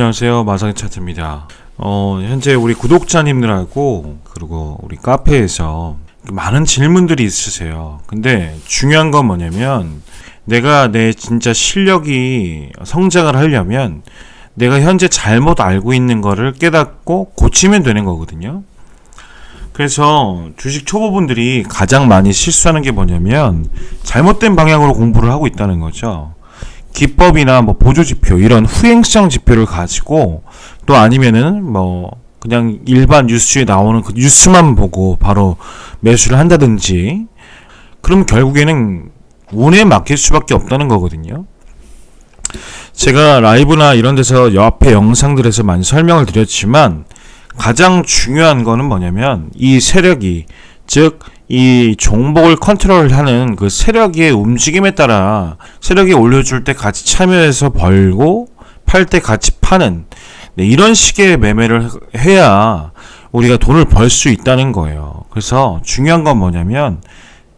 안녕하세요. 마상의 차트입니다. 어, 현재 우리 구독자님들하고 그리고 우리 카페에서 많은 질문들이 있으세요. 근데 중요한 건 뭐냐면 내가 내 진짜 실력이 성장을 하려면 내가 현재 잘못 알고 있는 거를 깨닫고 고치면 되는 거거든요. 그래서 주식 초보분들이 가장 많이 실수하는 게 뭐냐면 잘못된 방향으로 공부를 하고 있다는 거죠. 기법이나 뭐 보조 지표 이런 후행성 지표를 가지고 또 아니면은 뭐 그냥 일반 뉴스에 나오는 그 뉴스만 보고 바로 매수를 한다든지 그럼 결국에는 운에 맡길 수밖에 없다는 거거든요. 제가 라이브나 이런 데서 옆에 영상들에서 많이 설명을 드렸지만 가장 중요한 거는 뭐냐면 이 세력이 즉 이 종목을 컨트롤하는 그 세력의 움직임에 따라 세력이 올려줄 때 같이 참여해서 벌고 팔 때 같이 파는 네, 이런 식의 매매를 해야 우리가 돈을 벌 수 있다는 거예요. 그래서 중요한 건 뭐냐면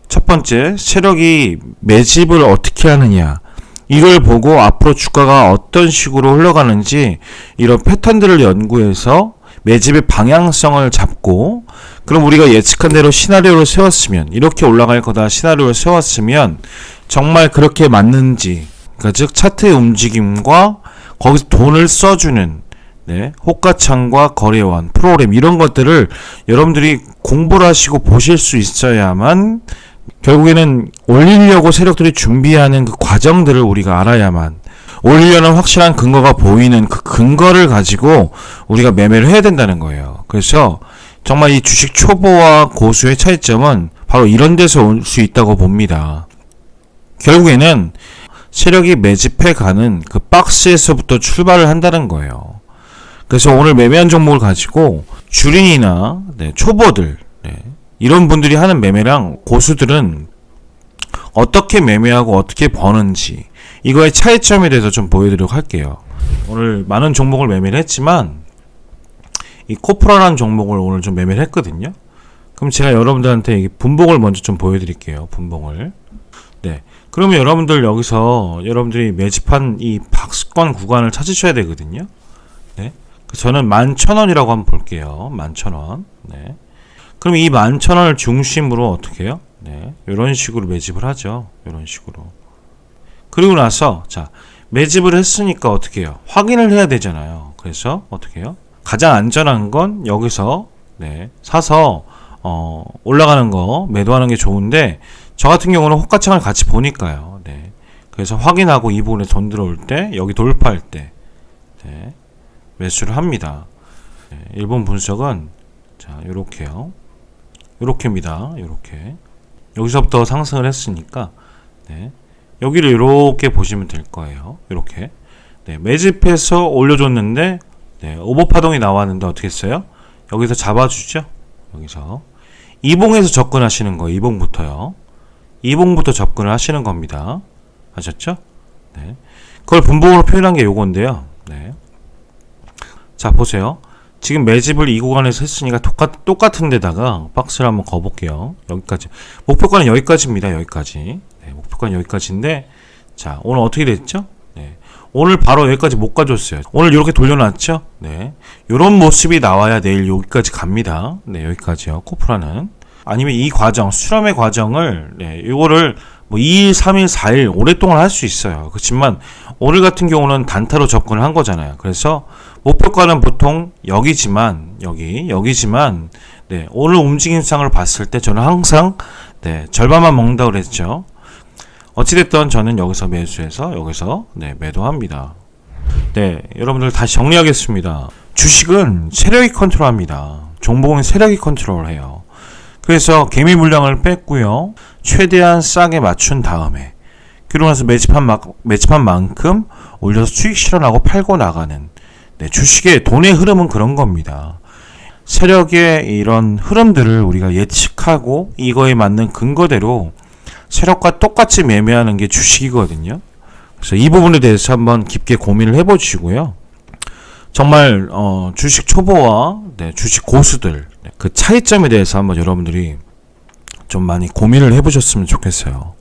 첫 번째 세력이 매집을 어떻게 하느냐 이걸 보고 앞으로 주가가 어떤 식으로 흘러가는지 이런 패턴들을 연구해서 매집의 방향성을 잡고 그럼 우리가 예측한 대로 시나리오를 세웠으면 이렇게 올라갈 거다 시나리오를 세웠으면 정말 그렇게 맞는지 그러니까 즉 차트의 움직임과 거기서 돈을 써주는 네, 호가창과 거래원 프로그램 이런 것들을 여러분들이 공부를 하시고 보실 수 있어야만 결국에는 올리려고 세력들이 준비하는 그 과정들을 우리가 알아야만 올리려는 확실한 근거가 보이는 그 근거를 가지고 우리가 매매를 해야 된다는 거예요. 그래서 정말 이 주식 초보와 고수의 차이점은 바로 이런 데서 올 수 있다고 봅니다. 결국에는 세력이 매집해 가는 그 박스에서부터 출발을 한다는 거예요. 그래서 오늘 매매한 종목을 가지고 주린이나 네, 초보들 네, 이런 분들이 하는 매매랑 고수들은 어떻게 매매하고 어떻게 버는지 이거의 차이점에 대해서 좀 보여드리도록 할게요. 오늘 많은 종목을 매매를 했지만 이 코프라라는 종목을 오늘 좀 매매를 했거든요. 그럼 제가 여러분들한테 이 분봉을 먼저 좀 보여드릴게요. 분봉을. 네. 그러면 여러분들 여기서 여러분들이 매집한 이 박스권 구간을 찾으셔야 되거든요. 네. 저는 11,000원이라고 한번 볼게요. 11,000원. 네. 그럼 이 11,000원을 중심으로 어떻게 해요? 네. 이런 식으로 매집을 하죠. 이런 식으로. 그리고 나서 자, 매집을 했으니까 어떻게 해요? 확인을 해야 되잖아요. 그래서 어떻게 해요? 가장 안전한 건 여기서 네, 사서 어, 올라가는 거 매도하는 게 좋은데 저 같은 경우는 호가창을 같이 보니까요. 네. 그래서 확인하고 이 부분에 돈 들어올 때 여기 돌파할 때 네, 매수를 합니다. 네, 일본 분석은 자 요렇게요. 요렇게입니다. 요렇게 여기서부터 상승을 했으니까 네, 여기를 이렇게 보시면 될 거예요. 이렇게 네, 매집해서 올려줬는데 네, 오버 파동이 나왔는데 어떻게 했어요? 여기서 잡아주죠. 여기서 이봉에서 접근하시는 거예요. 이봉부터요. 이봉부터 접근을 하시는 겁니다. 아셨죠? 네. 그걸 분봉으로 표현한 게 요건데요. 네. 자 보세요. 지금 매집을 이 구간에서 했으니까 똑같, 똑같은 데다가 박스를 한번 거볼게요. 여기까지. 목표가는 여기까지입니다. 여기까지. 네, 목표가는 여기까지인데, 자, 오늘 어떻게 됐죠? 네. 오늘 바로 여기까지 못 가줬어요. 오늘 이렇게 돌려놨죠? 네. 요런 모습이 나와야 내일 여기까지 갑니다. 네, 여기까지요. 코프라는. 아니면 이 과정, 수렴의 과정을, 네, 요거를 뭐 2일, 3일, 4일 오랫동안 할 수 있어요. 그렇지만 오늘 같은 경우는 단타로 접근을 한 거잖아요. 그래서 목표가는 보통 여기지만, 여기, 여기지만, 네, 오늘 움직임상을 봤을 때 저는 항상, 네, 절반만 먹는다고 그랬죠. 어찌됐든 저는 여기서 매수해서 여기서 네, 매도합니다. 네, 여러분들 다시 정리하겠습니다. 주식은 세력이 컨트롤합니다. 종목은 세력이 컨트롤해요. 그래서 개미 물량을 뺐고요. 최대한 싸게 맞춘 다음에 그러고 나서 매집한, 마, 매집한 만큼 올려서 수익 실현하고 팔고 나가는 네, 주식의 돈의 흐름은 그런 겁니다. 세력의 이런 흐름들을 우리가 예측하고 이거에 맞는 근거대로 세력과 똑같이 매매하는 게 주식이거든요. 그래서 이 부분에 대해서 한번 깊게 고민을 해보시고요. 정말 어, 주식 초보와 네, 주식 고수들 네, 그 차이점에 대해서 한번 여러분들이 좀 많이 고민을 해보셨으면 좋겠어요.